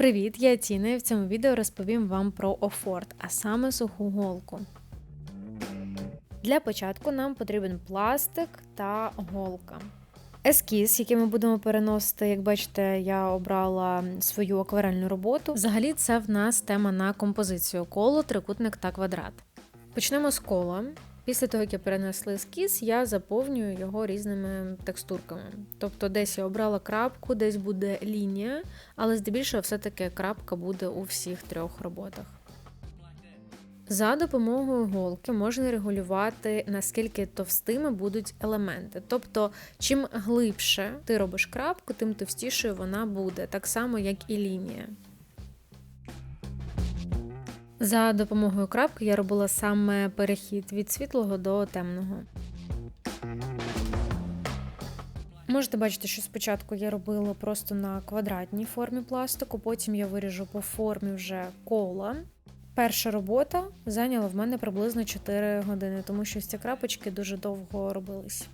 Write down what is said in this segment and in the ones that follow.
Привіт, я Тіна і в цьому відео розповім вам про офорт, а саме суху голку. Для початку нам потрібен пластик та голка. Ескіз, який ми будемо переносити, як бачите, я обрала свою акварельну роботу. Взагалі, це в нас тема на композицію коло, трикутник та квадрат. Почнемо з кола. Після того, як я перенесла ескіз, я заповнюю його різними текстурками. Тобто, десь я обрала крапку, десь буде лінія, але здебільшого все-таки крапка буде у всіх трьох роботах. За допомогою голки можна регулювати, наскільки товстими будуть елементи. Тобто, чим глибше ти робиш крапку, тим товстішою вона буде, так само, як і лінія. За допомогою крапки я робила саме перехід від світлого до темного. Можете бачити, що спочатку я робила просто на квадратній формі пластику, потім я виріжу по формі вже кола. Перша робота зайняла в мене приблизно 4 години, тому що ці крапочки дуже довго робились.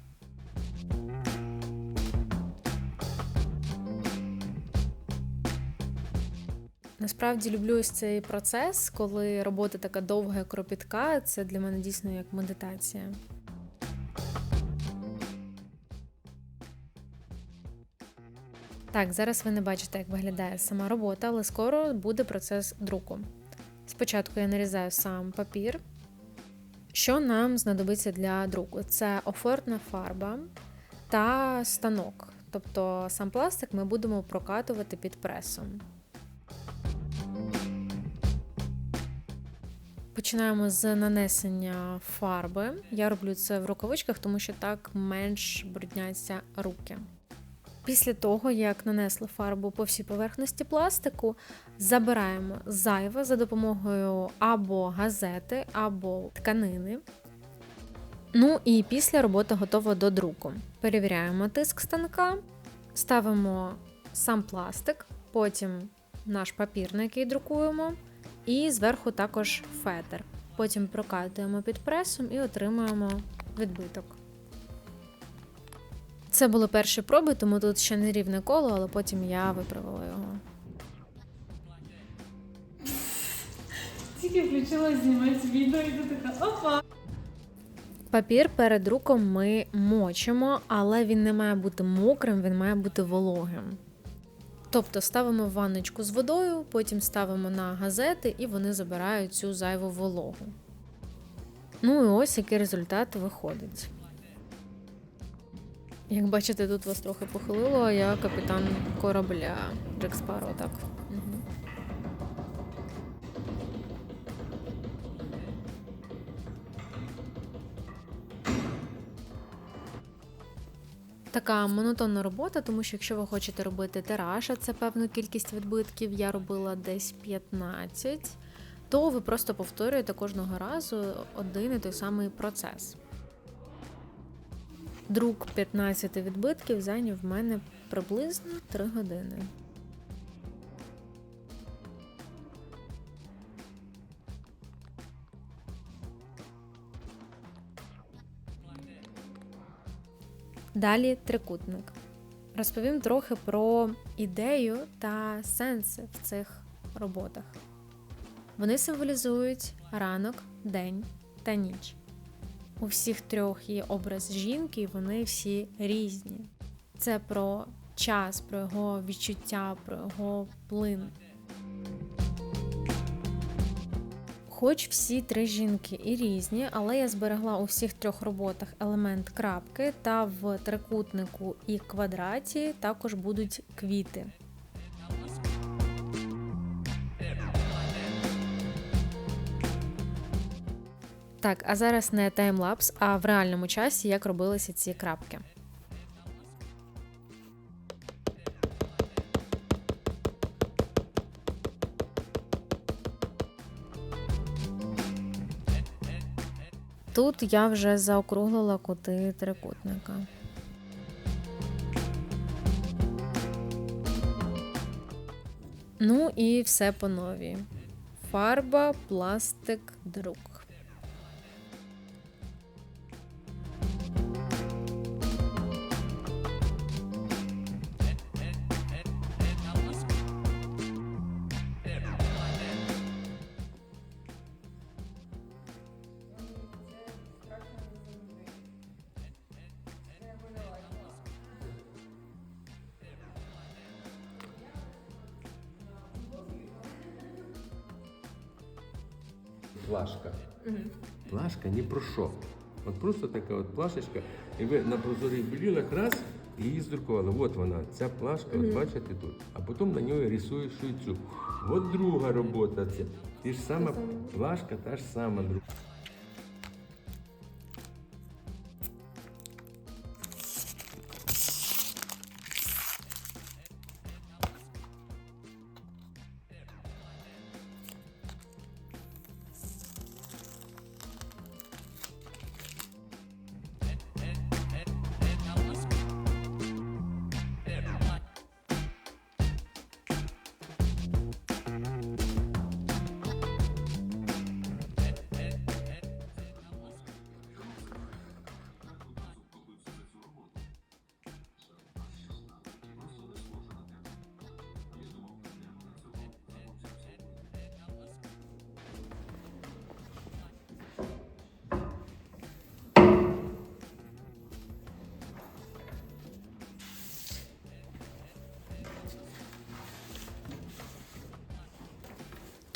Насправді люблю ось цей процес, коли робота така довга, кропітка. Це для мене дійсно як медитація. Так, зараз ви не бачите, як виглядає сама робота, але скоро буде процес друку. Спочатку я нарізаю сам папір. Що нам знадобиться для друку? Це офортна фарба та станок. Тобто сам пластик ми будемо прокатувати під пресом. Починаємо з нанесення фарби. Я роблю це в рукавичках, тому що так менш брудняться руки. Після того, як нанесли фарбу по всій поверхності пластику, забираємо зайве за допомогою або газети, або тканини. Ну і після робота готова до друку. Перевіряємо тиск станка, ставимо сам пластик, потім наш папір, на який друкуємо, і зверху також фетр. Потім прокатуємо під пресом і отримуємо відбиток. Це були перші проби, тому тут ще не рівне коло, але потім я виправила його. Тільки включила знімати відео і ти така опа. Папір перед друком ми мочимо, але він не має бути мокрим, він має бути вологим. Тобто ставимо в ванночку з водою, потім ставимо на газети і вони забирають цю зайву вологу. Ну і ось який результат виходить. Як бачите, тут вас трохи похилило, я капітан корабля Джек Спарроу, так. Така монотонна робота, тому що якщо ви хочете робити тираж, а це певну кількість відбитків, я робила десь 15, то ви просто повторюєте кожного разу один і той самий процес. Друк 15 відбитків зайняв в мене приблизно 3 години. Далі трикутник. Розповім трохи про ідею та сенси в цих роботах. Вони символізують ранок, день та ніч. У всіх трьох є образ жінки, і вони всі різні. Це про час, про його відчуття, про його плин. Хоч всі три жінки і різні, але я зберегла у всіх трьох роботах елемент крапки, та в трикутнику і квадраті також будуть квіти. Так, а зараз не таймлапс, а в реальному часі як робилися ці крапки. Тут я вже заокруглила кути трикутника. Ну і все по новій. Фарба, пластик, друк. Плашка. Плашка ні про що. От просто така от плашечка, і ви на прозорих білілах раз і її здрукували. От вона, ця плашка, от бачите тут. А потім на нього рисуєш цю. От друга робота. Це ті ж сама плашка, та ж сама друга.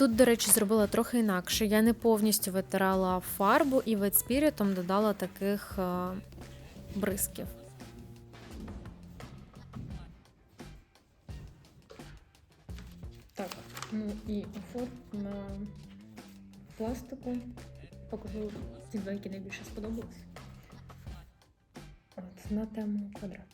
Тут, до речі, зробила трохи інакше. Я не повністю витирала фарбу і ветспірітом додала таких е, бризків. Так, ну і офорт на пластику. Покажу ті два, які найбільше сподобались. От, на тему квадрат.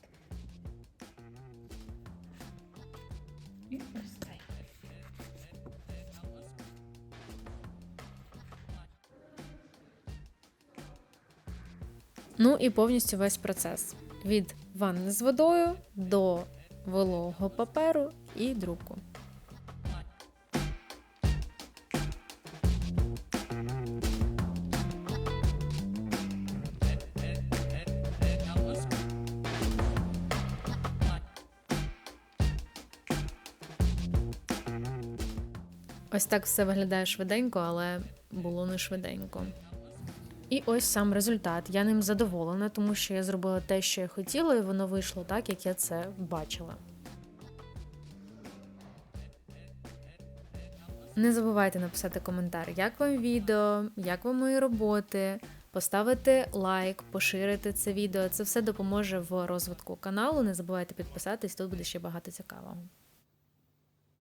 Ну і повністю весь процес від ванни з водою до вологого паперу і друку. Ось так все виглядає швиденько, але було не швиденько. І ось сам результат. Я ним задоволена, тому що я зробила те, що я хотіла, і воно вийшло так, як я це бачила. Не забувайте написати коментар, як вам відео, як вам мої роботи, поставити лайк, поширити це відео. Це все допоможе в розвитку каналу. Не забувайте підписатись, тут буде ще багато цікавого.